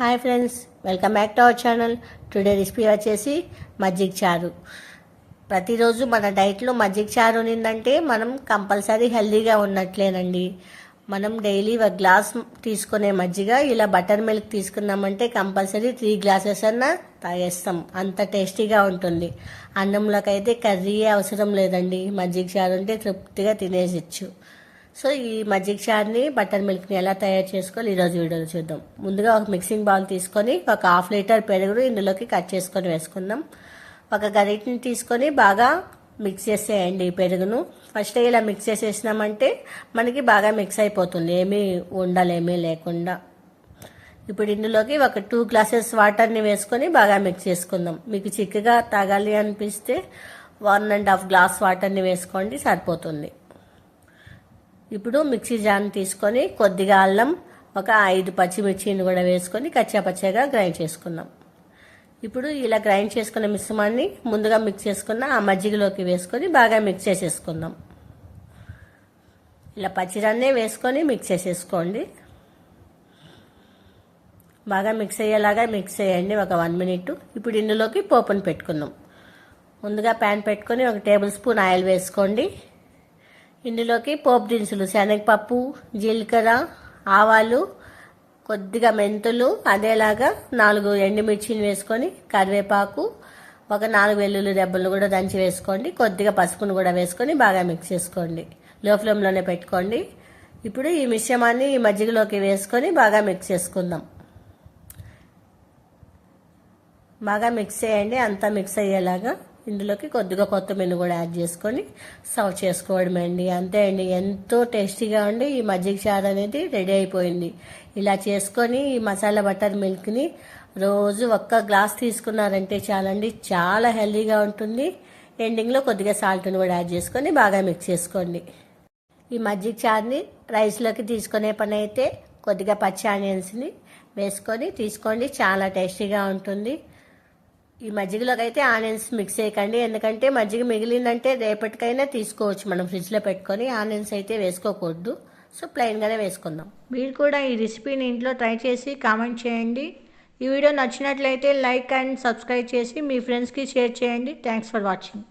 Hi friends welcome back to our channel. Today recipe వచ్చేసి మజ్జిగ చారు. ప్రతిరోజు మన డైట్లో మజ్జిగ చారు ఉన్నిందంటే మనం కంపల్సరీ హెల్దీగా ఉన్నట్లేనండి. మనం డైలీ ఒక గ్లాస్ తీసుకునే మజ్జిగ ఇలా బటర్ మిల్క్ తీసుకున్నామంటే కంపల్సరీ త్రీ గ్లాసెస్ అన్నా తాగేస్తాం. అంత టేస్టీగా ఉంటుంది. అన్నంలోకి అయితే కర్రీ అవసరం లేదండి. మజ్జిగ చారు ఉంటే తృప్తిగా తినేసిచ్చు. సో ఈ మజ్జిగ చార్ని బటర్ మిల్క్ని ఎలా తయారు చేసుకోవాలి ఈరోజు వీడియోలో చూద్దాం. ముందుగా ఒక మిక్సింగ్ బౌల్ తీసుకొని ఒక హాఫ్ లీటర్ పెరుగును ఇందులోకి కట్ చేసుకొని వేసుకుందాం. ఒక గరిటిని తీసుకొని బాగా మిక్స్ చేసేయండి ఈ పెరుగును. ఫస్ట్ ఇలా మిక్స్ చేసేసినామంటే మనకి బాగా మిక్స్ అయిపోతుంది ఏమీ ఉండలేమీ లేకుండా. ఇప్పుడు ఇందులోకి ఒక టూ గ్లాసెస్ వాటర్ని వేసుకొని బాగా మిక్స్ చేసుకుందాం. మీకు చిక్కగా తాగాలి అనిపిస్తే వన్ అండ్ హాఫ్ గ్లాస్ వాటర్ని వేసుకోండి సరిపోతుంది. ఇప్పుడు మిక్సీ జాన్ తీసుకొని కొద్దిగా అల్లం ఒక ఐదు పచ్చిమిర్చిని కూడా వేసుకొని కచ్చాపచ్చగా గ్రైండ్ చేసుకున్నాం ఇప్పుడు ఇలా గ్రైండ్ చేసుకున్న మిశ్రమాన్ని ముందుగా మిక్స్ చేసుకున్న ఆ మజ్జిగలోకి వేసుకొని బాగా మిక్స్ చేసేసుకుందాం. ఇలా పచ్చిరాన్నే వేసుకొని మిక్స్ చేసేసుకోండి. బాగా మిక్స్ అయ్యేలాగా మిక్స్ చేయండి ఒక వన్ మినిట్. ఇప్పుడు ఇందులోకి పోపును పెట్టుకుందాం. ముందుగా ప్యాన్ పెట్టుకొని ఒక టేబుల్ స్పూన్ ఆయిల్ వేసుకోండి. ఇందులోకి పోపు దినుసులు శనగపప్పు జీలకర్ర ఆవాలు కొద్దిగా మెంతులు అదేలాగా నాలుగు ఎండుమిర్చిని వేసుకొని కరివేపాకు ఒక నాలుగు వెల్లుల్లి దెబ్బలు కూడా దంచి వేసుకోండి. కొద్దిగా పసుపును కూడా వేసుకొని బాగా మిక్స్ చేసుకోండి. లో ఫ్లేమ్లోనే పెట్టుకోండి. ఇప్పుడు ఈ మిశ్రమాన్ని ఈ మజ్జిగలోకి వేసుకొని బాగా మిక్స్ చేసుకుందాం. బాగా మిక్స్ చేయండి. అంతా మిక్స్ అయ్యేలాగా ఇందులోకి కొద్దిగా కొత్తిమీర కూడా యాడ్ చేసుకొని సర్వ్ చేసుకోవడమే అండి. అంతే అండి. ఎంతో టేస్టీగా ఉండి ఈ మజ్జిగ చారు అనేది రెడీ అయిపోయింది. ఇలా చేసుకొని ఈ మసాలా బటర్ మిల్క్ని రోజు ఒక్క గ్లాస్ తీసుకున్నారంటే చాలండి. చాలా హెల్దీగా ఉంటుంది. ఎండింగ్లో కొద్దిగా సాల్ట్ని కూడా యాడ్ చేసుకొని బాగా మిక్స్ చేసుకోండి. ఈ మజ్జిగ చారుని రైస్లోకి తీసుకునే పని అయితే కొద్దిగా పచ్చి ఆనియన్స్ని వేసుకొని తీసుకోండి. చాలా టేస్టీగా ఉంటుంది. ఈ మజ్జిగలోకి అయితే ఆనియన్స్ మిక్స్ చేయకండి. ఎందుకంటే మజ్జిగ మిగిలిందంటే రేపటికైనా తీసుకోవచ్చు మనం ఫ్రిడ్జ్లో పెట్టుకొని. ఆనియన్స్ అయితే వేసుకోకూడదు. సో ప్లెయిన్గానే వేసుకుందాం. మీరు కూడా ఈ రెసిపీని ఇంట్లో ట్రై చేసి కామెంట్ చేయండి. ఈ వీడియో నచ్చినట్లయితే లైక్ అండ్ సబ్స్క్రైబ్ చేసి మీ ఫ్రెండ్స్కి షేర్ చేయండి. Thanks for watching.